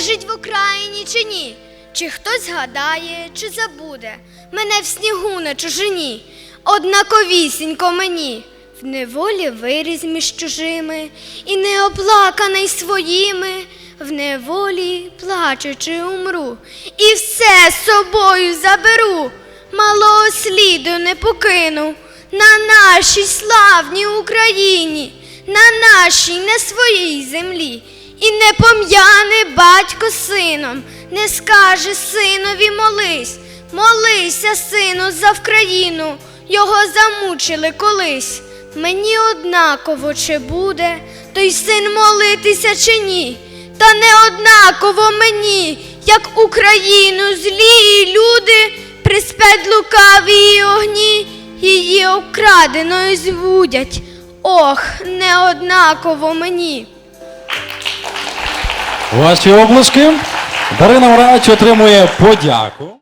жить в Україні чи ні? Чи хтось згадає, чи забуде мене в снігу на чужині, однаковісінько мені, в неволі виріз між чужими, і не оплаканий своїми, в неволі плачучи умру, і все з собою заберу, малого сліду не покину на нашій славній Україні, на нашій не своїй землі. І не пом'яне батько сином, не скаже синові молись, молися, сину, за Вкраїну, його замучили колись. Мені однаково, чи буде той син молитися чи ні, та не однаково мені, як Україну злі люди приспять лукаві її огні, її обкраденою звудять. Ох, не однаково мені. Ваші обласки. Дарина Врач отримує подяку.